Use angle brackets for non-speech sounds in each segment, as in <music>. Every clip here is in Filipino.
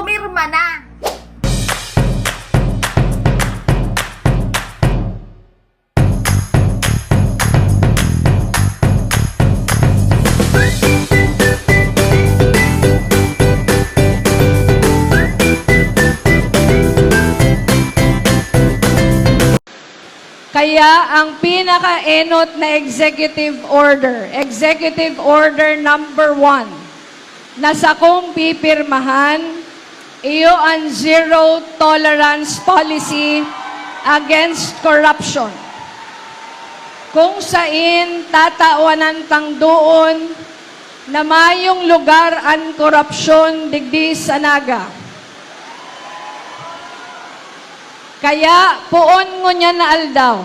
pumirma na. Kaya ang pinaka-enot na executive order, executive order number one, na sa kong pipirmahan, iyo ang zero tolerance policy against corruption. Kung sain tatawanan tang doon na mayong lugar ang korupsyon digdi sa naga. Kaya puon ngo niya na aldaw.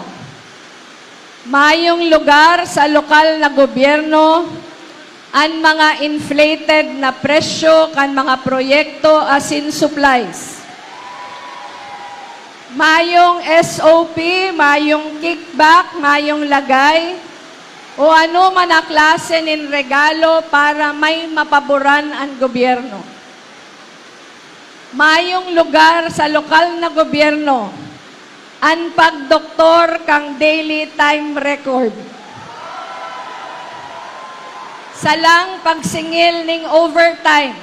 Mayong lugar sa lokal na gobyerno ang mga inflated na presyo kan mga proyekto asin supplies. Mayong SOP, mayong kickback, mayong lagay, o ano man na klase nin regalo para may mapaboran ang gobyerno mayong lugar sa lokal na gobyerno ang pagdoktor kang daily time record. Salang pagsingil ning overtime.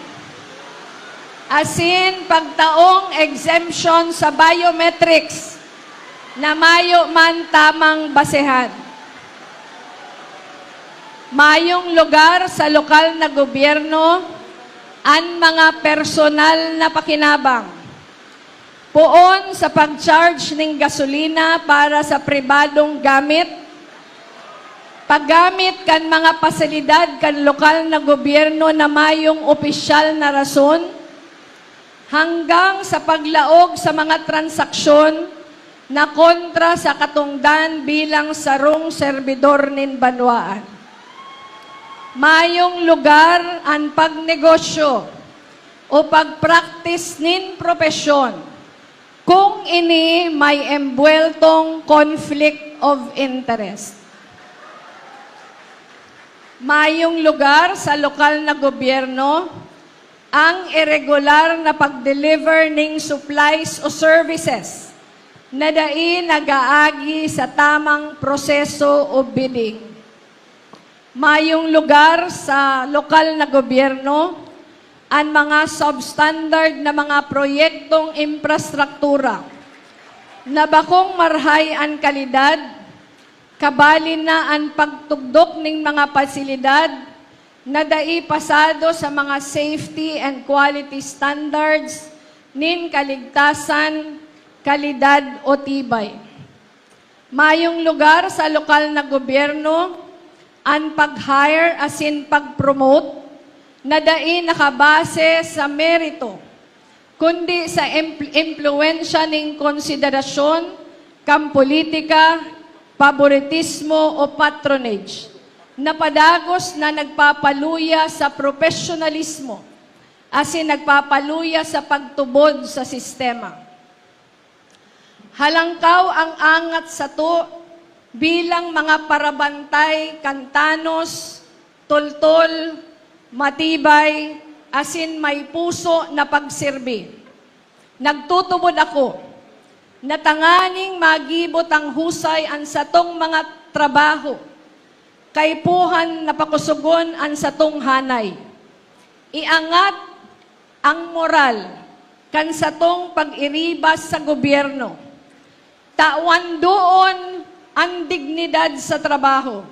Asin pagtaong exemption sa biometrics na mayo man tamang basehan. Mayong lugar sa lokal na gobyerno ang mga personal na pakinabang. Poon sa pag-charge ng gasolina para sa pribadong gamit, paggamit kan mga pasilidad kan lokal na gobyerno na mayong opisyal na rason, hanggang sa paglaog sa mga transaksyon na kontra sa katungdan bilang sarong serbidor nin banwaan mayong lugar ang pagnegosyo o pagpractice nin propesyon kung ini may embueltong conflict of interest. Mayong lugar sa lokal na gobyerno ang irregular na pag-deliver ng supplies o services na dai nagaagi sa tamang proseso o bidding. Mayong lugar sa lokal na gobyerno ang mga substandard na mga proyektong infrastruktura na bakong marhay ang kalidad, kabalin na ang pagtugdok ng mga pasilidad na dai pasado sa mga safety and quality standards nin kaligtasan, kalidad o tibay. Mayong lugar sa lokal na gobyerno ang pag-hire as in pag-promote na dai nakabase sa merito, kundi sa impl- impluensya ng konsiderasyon, kampolitika, paboritismo o patronage na padagos na nagpapaluya sa profesionalismo as in nagpapaluya sa pagtubod sa sistema. Halangkaw ang angat sa to bilang mga parabantay, kantanos, tultol, matibay, asin may puso na pagsirbi. Nagtutubod ako, na tanganing magibot ang husay ang satong mga trabaho, kay puhan na pakusugon ang satong hanay. Iangat ang moral kan satong pag-iribas sa gobyerno. Tawan doon ang dignidad sa trabaho.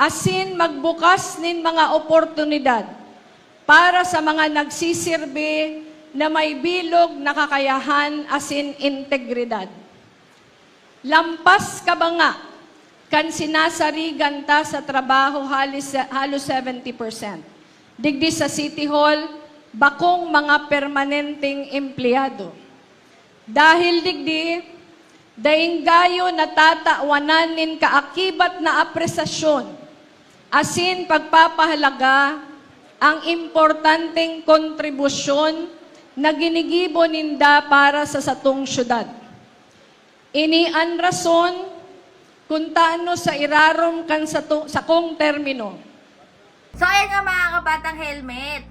Asin magbukas nin mga oportunidad para sa mga nagsisirbi na may bilog na kakayahan asin integridad. Lampas ka ba nga kan sinasarigan ta sa trabaho halos, halos 70%. Digdi sa City Hall, bakong mga permanenteng empleyado. Dahil digdi, Daing gayo natatawanan nin kaakibat na apresasyon, asin pagpapahalaga ang importanteng kontribusyon na ginigibo ninda para sa satong syudad. Ini an rason kung taano sa irarom kan sa, to, sa kong termino. So, ayan nga mga kabatang helmet.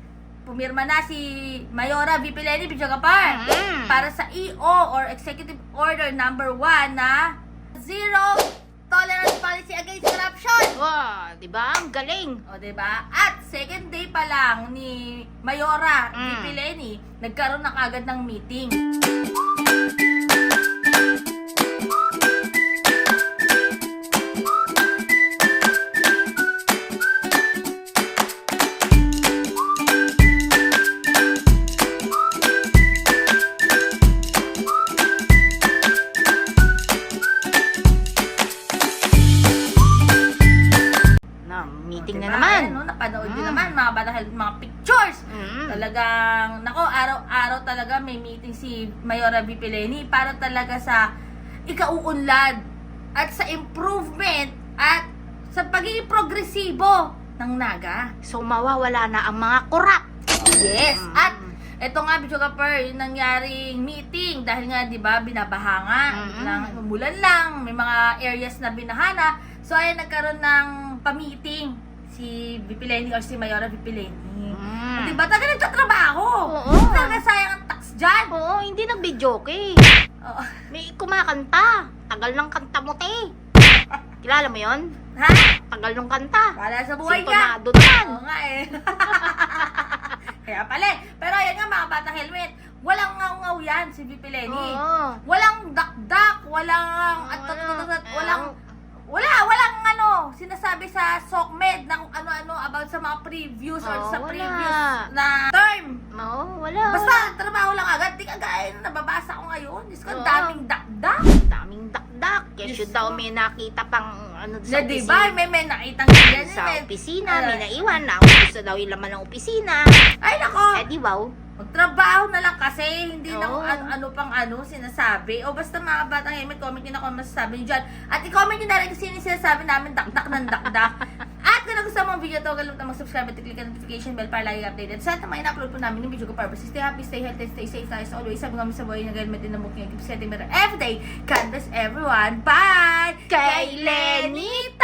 pumirma na si Mayora VP Lenny Pichagapar Mm. para sa EO or Executive Order number 1 na Zero Tolerance Policy Against Corruption. Wow, di ba? Ang galing. O, diba? At second day pa lang ni Mayora Mm. VP Lenny, nagkaroon na kagad ng meeting. Naman, mga batahal, mga pictures. Mm. Talagang, nako, araw-araw talaga may meeting si Mayora V. Pileni para talaga sa ikauunlad at sa improvement at sa pagiging progresibo ng Naga. So, mawawala na ang mga korap. Yes! Mm. At ito nga, Bicho Kapar, yung nangyaring meeting dahil nga, di ba, binabaha nga. Mm. Lang, umulan lang, may mga areas na binahana. So, ayun, nagkaroon ng pa-meeting si Vipileni or si Mayora Vipileni. Mm. Di ba? Taga nagtatrabaho. Oo. Talaga sayang ang tax dyan. Oo, hindi nag-videoke. Oo. May kumakanta. Tagal ng kanta mo, te. Kilala mo yon? Ha? Tagal ng kanta. Wala sa buhay Sintonado niya. naman. Oo nga eh. <laughs> Kaya pala eh. Pero ayan nga mga bata helmet. Walang ngaw-ngaw yan si VP Lenny. Oo. Walang dakdak, walang at, at, at, at, at, walang wala, walang ano, sinasabi sa SOCMED na kung ano-ano about sa mga previews or Oo, sa wala. previous na term. Oo, wala. Basta trabaho lang agad, di kagaya na nababasa ko ngayon. Diyos ko, Oo. daming dakdak. daming dakdak. Yes, yun daw may nakita pang ano Na sa di opisina. ba, may may nakitang ganyan. sa may- opisina, may Ah. naiwan na gusto daw yung laman ng opisina. Ay, nako. Eh di ba? Magtrabaho na lang kasi, hindi na Oo. kung ano, ano pang ano sinasabi. O basta mga batang helmet, comment nyo na kung ano masasabi nyo dyan. At i-comment nyo na rin kasi yung sinasabi namin, dakdak ng dakdak. <laughs> Nagustuhan mo ang video to, kalimutan mag-subscribe at i-click ang notification bell para lagi updated. Sa mga ina-upload po namin yung video ko para stay happy, stay healthy, stay safe tayo sa always. Sabi kami sa buhay na helmet din na booking. Keep setting better every day. God bless everyone. Bye! Kay Lenny tayo!